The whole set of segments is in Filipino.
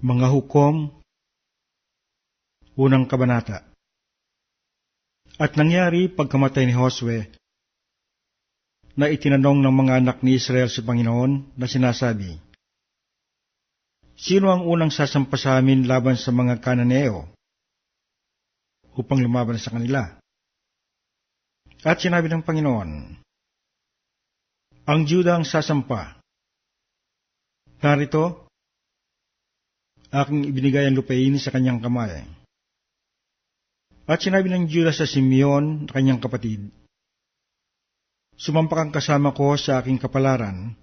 Mga Hukom, Unang Kabanata At nangyari pagkamatay ni Josue, na itinanong ng mga anak ni Israel sa Panginoon na sinasabi, Sino ang unang sasampa sa amin laban sa mga Kananeo upang lumaban sa kanila? At sinabi ng Panginoon, Ang Juda ang sasampa. Narito, aking ibinigay ang lupain sa kanyang kamay. At sinabi ng Judah sa Simeon, kanyang kapatid, Sumampak ang kasama ko sa aking kapalaran,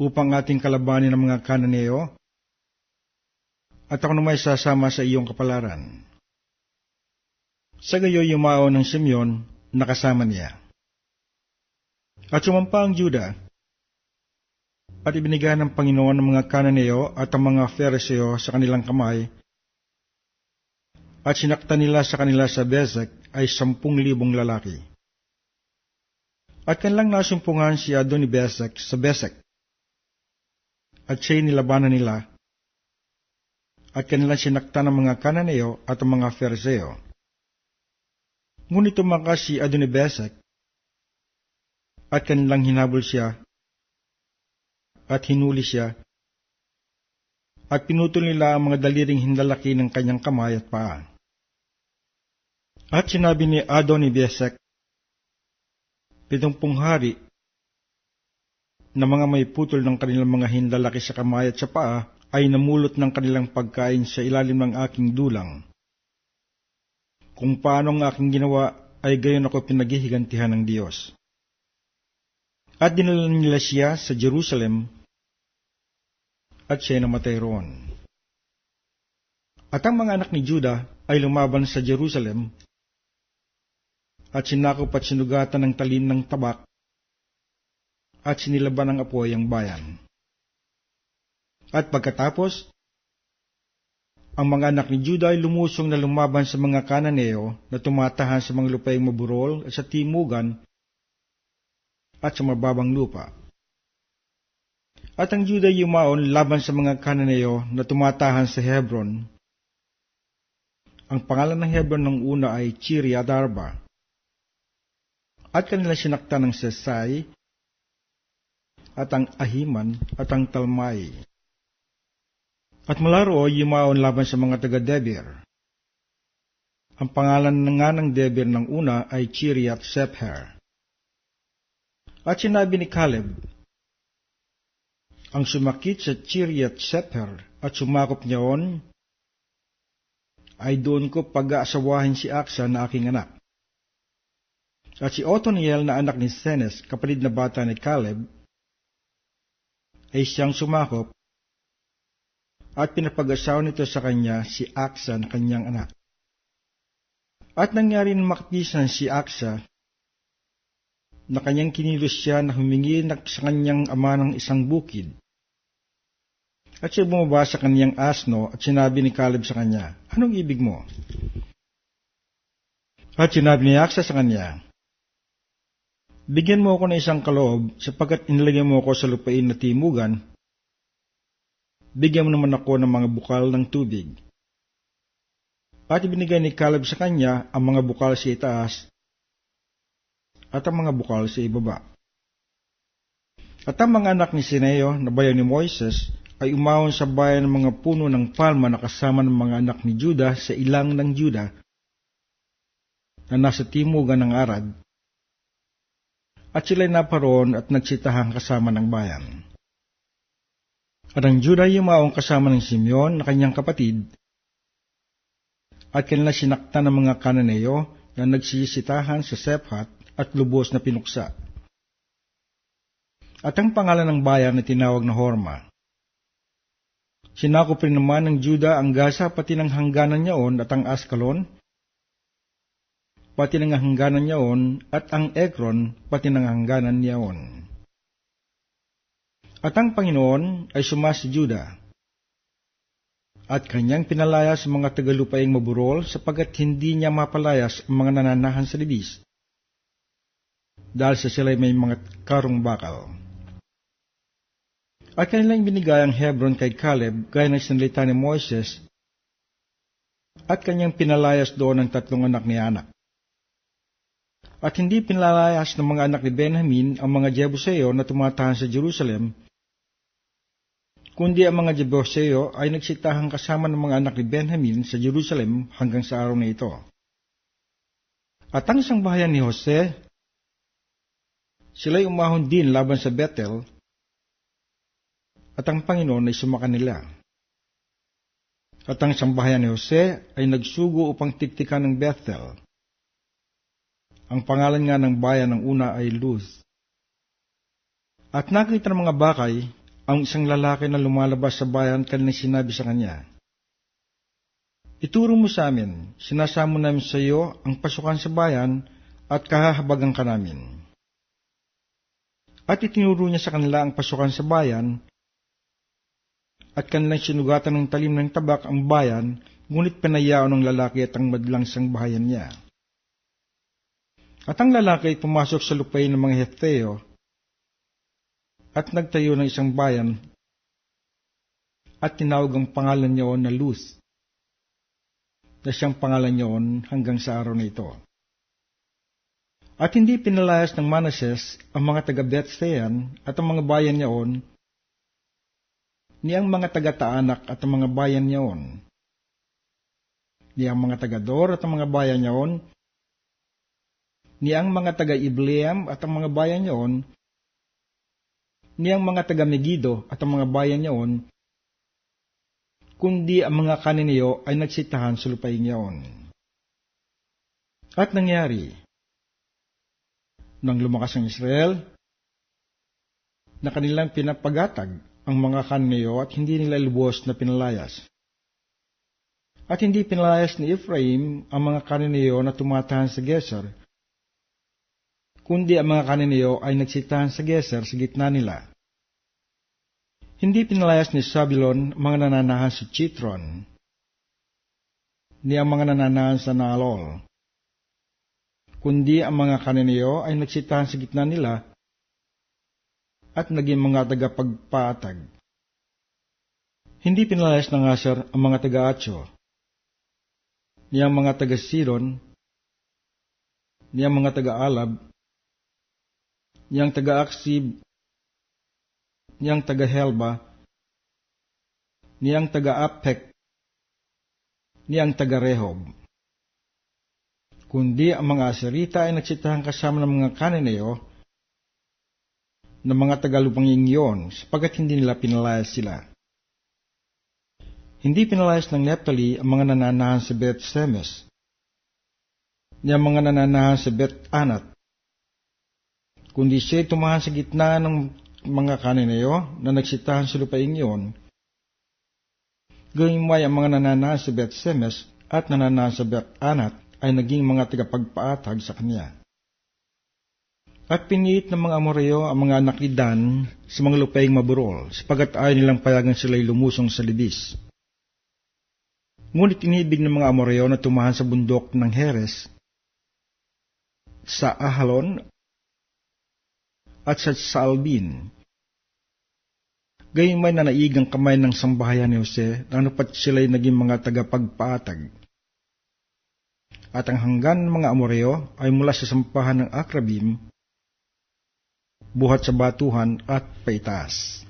upang ating kalabanin ng mga kananeo, at ako naman sasama sa iyong kapalaran. Sa gayo yumao ng Simeon, nakasama niya. At sumampa ang Judah, at ibinigay ng Panginoon ng mga Kananeo at ang mga Fereseo sa kanilang kamay, at sinakta nila sa kanila sa Bezek ay sampung libong lalaki. At kanilang nasumpungan si Adoni Bezek sa Bezek, at siya'y nilabanan nila, at kanilang sinakta ng mga Kananeo at ang mga Fereseo. Ngunit tumakas si Adoni at kanilang hinabol siya at hinuli siya, at pinutol nila ang mga daliring hindalaki ng kanyang kamay at paa. At sinabi ni Adoni Besek, pitumpung hari, na mga may putol ng kanilang mga hindalaki sa kamay at sa paa ay namulot ng kanilang pagkain sa ilalim ng aking dulang. Kung paano ang aking ginawa ay gayon ako pinaghihigantihan ng Diyos. At dinala nila siya sa Jerusalem at siya namatay roon. At ang mga anak ni Juda ay lumaban sa Jerusalem at sinakop at sinugatan ng talim ng tabak at sinilaban ng apoy ang bayan. At pagkatapos, ang mga anak ni Juda ay lumusong na lumaban sa mga kananeo na tumatahan sa mga lupaing maburol at sa timugan at sa mababang lupa. At ang Juda yumaon laban sa mga Kananeo na tumatahan sa Hebron. Ang pangalan ng Hebron ng una ay Chiriat Arba. At kanila sinakta ng Sesai, at ang Ahiman, at ang Talmai. At malaro yumaon laban sa mga taga-Debir. Ang pangalan nga ng Debir ng una ay Chiriat Sepher. At sinabi ni Caleb, ang sumakit sa Chiriat Seper at sumakop niyaon, ay doon ko pag-aasawahin si Aksa na aking anak. At si Otoniel na anak ni Senes, kapatid na bata ni Caleb, ay siyang sumakop at pinapag-asawa nito sa kanya si Aksa na kanyang anak. At nangyari na makpisan si Aksa na kanyang kinilos siya na humingi sa kanyang ama ng isang bukid. At siya bumaba sa kaniyang asno at sinabi ni Caleb sa kanya, Anong ibig mo? At sinabi ni Aksa sa kanya, Bigyan mo ako ng isang kaloob sapagkat inilagay mo ako sa lupain na timugan. Bigyan mo naman ako ng mga bukal ng tubig. At ibinigay ni Caleb sa kanya ang mga bukal sa itaas at ang mga bukal sa ibaba. At ang mga anak ni Sineo na bayan ni Moises ay umahon sa bayan ng mga puno ng palma na kasama ng mga anak ni Juda sa ilang ng Juda na nasa timugan ng Arad. At sila'y naparoon at nagsitahan kasama ng bayan. At ang Juda ay umaong kasama ng Simeon na kanyang kapatid at kanila sinakta ng mga kananeo na nagsisitahan sa Sephat at lubos na pinuksa. At ang pangalan ng bayan na tinawag na Horma. Sinakop rin naman ng Juda ang Gaza pati ng hangganan niyaon at ang Askalon, pati ng hangganan niyaon at ang Ekron pati ng hangganan niyaon. At ang Panginoon ay suma si Juda, at kanyang pinalaya sa mga tagalupaing maburol sapagat hindi niya mapalayas ang mga nananahan sa libis, dahil sa sila'y may mga karong bakal. At kanilang binigay ang Hebron kay Caleb gaya ng sinalita ni Moises at kanyang pinalayas doon ang tatlong anak ni Anak. At hindi pinalayas ng mga anak ni Benjamin ang mga Jebuseo na tumatahan sa Jerusalem, kundi ang mga Jebuseo ay nagsitahan kasama ng mga anak ni Benjamin sa Jerusalem hanggang sa araw na ito. At ang isang bahayan ni Jose, sila'y umahon din laban sa Bethel, at ang Panginoon ay sumakan nila. At ang sambahayan ni Jose ay nagsugo upang tiktikan ng Bethel. Ang pangalan nga ng bayan ng una ay Luz. At nakita ng mga bakay ang isang lalaki na lumalabas sa bayan kanilang sinabi sa kanya, Ituro mo sa amin, sinasamo namin sa iyo ang pasukan sa bayan at kahahabagan ka namin. At itinuro niya sa kanila ang pasukan sa bayan at kanilang sinugatan ng talim ng tabak ang bayan, ngunit pinayao ng lalaki at ang madlang sangbahayan niya. At ang lalaki ay pumasok sa lupay ng mga Hefteo at nagtayo ng isang bayan at tinawag ang pangalan niyaon na Luz na siyang pangalan niyaon hanggang sa araw na ito. At hindi pinalayas ng Manases ang mga taga Bethsean at ang mga bayan niyaon ni ang mga taga-taanak at ang mga bayan niyaon, ni ang mga taga-dor at ang mga bayan niyaon, ni ang mga taga-Ibleam at ang mga bayan niyaon, ni ang mga taga-Megido at ang mga bayan niyaon, kundi ang mga kaniniyo ay nagsitahan sa lupain niyaon. At nangyari, nang lumakas ang Israel, na kanilang pinapagatag ang mga kaneo at hindi nila lubos na pinalayas. At hindi pinalayas ni Ephraim ang mga kaneo na tumatahan sa Geser, kundi ang mga kaneo ay nagsitahan sa Geser sa gitna nila. Hindi pinalayas ni Sabilon mga nananahan sa Chitron, ni ang mga nananahan sa Naalol, kundi ang mga kaneo ay nagsitahan sa gitna nila at naging mga tagapagpatag. Hindi pinalayas ng Asher ang mga taga-Acho, niyang mga taga-Siron, niyang mga taga-Alab, niyang taga-Aksib, niyang taga-Helba, niyang taga-Apek, niyang taga-Rehob. Kundi ang mga Aserita ay nagsitahan kasama ng mga Kananeo ng mga tagalupang yon sapagat hindi nila pinalayas sila. Hindi pinalayas ng Neptali ang mga nananahan sa Beth Semes, ni ang mga nananahan sa Beth Anat, kundi siya tumahan sa gitna ng mga kaninayo na nagsitahan sa lupain yon. Gawing may ang mga nananahan sa Beth Semes at nananahan sa Beth Anat ay naging mga tagapagpaatag sa kanya. At piniit ng mga Amoreo ang mga anak ni Dan sa mga lupaing maburol, sapagat ayaw nilang payagan sila'y lumusong sa libis. Ngunit inibig ng mga Amoreo na tumahan sa bundok ng Heres, sa Ahalon, at sa Saalbin. Gayong may nanaigang kamay ng sambahayan ni Jose na napat sila'y naging mga tagapagpaatag. At ang hanggan ng mga Amoreo ay mula sa sampahan ng Akrabim buhat sa batuhan at paitaas.